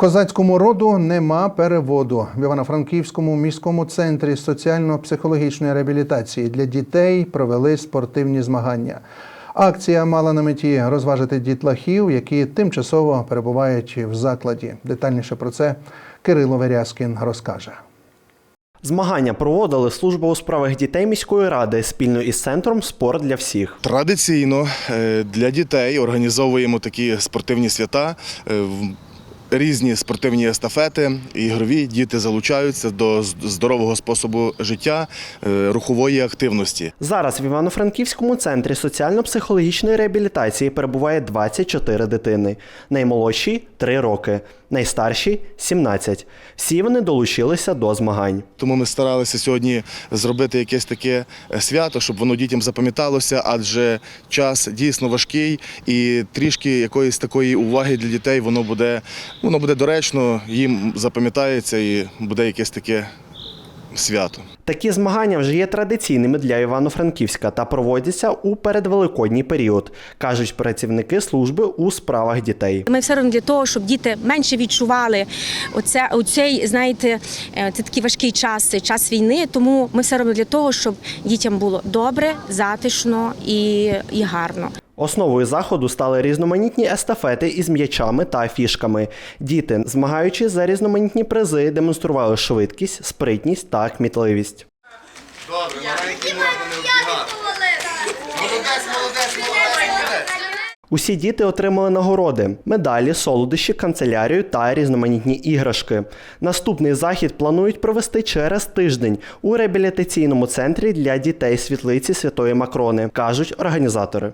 Козацькому роду нема переводу в Івано-Франківському міському центрі соціально-психологічної реабілітації для дітей провели спортивні змагання. Акція мала на меті розважити дітлахів, які тимчасово перебувають в закладі. Детальніше про це Кирило Верязкін розкаже. Змагання проводили служба у справах дітей міської ради спільно із центром Спорт для всіх. Традиційно е, для дітей організовуємо такі спортивні свята. Різні спортивні естафети, ігрові діти залучаються до здорового способу життя, е, рухової активності. Зараз в Івано-Франківському центрі соціально-психологічної реабілітації перебуває 24 дитини. Наймолодші 3 роки, найстарші 17. Всі вони долучилися до змагань. Тому ми старалися сьогодні зробити якесь таке е, свято, щоб воно дітям запам'яталося, адже час дійсно важкий і трішки якоїсь такої уваги для дітей воно буде, воно буде доречно, їм запам'ятається і буде якесь таке свято. Такі змагання вже є традиційними для Івано-Франківська та проводяться у передвеликодній період, кажуть працівники служби у справах дітей. Ми все робимо для того, щоб діти менше відчували оце, оцей, знаєте, е, це такий важкий час, час війни. Тому ми все робимо для того, щоб дітям було добре, затишно і, і гарно. Основою заходу стали різноманітні естафети із м'ячами та фішками. Діти, змагаючись за різноманітні призи, демонстрували швидкість, спритність та кмітливість. Добре, маленький можна не вбігати. Молодець, молодець, молодець, молодець. Усі діти отримали нагороди, медалі, солодощі, канцелярію та різноманітні іграшки. Наступний захід планують провести через тиждень у реабілітаційному центрі для дітей світлиці Святої Макрони, кажуть організатори.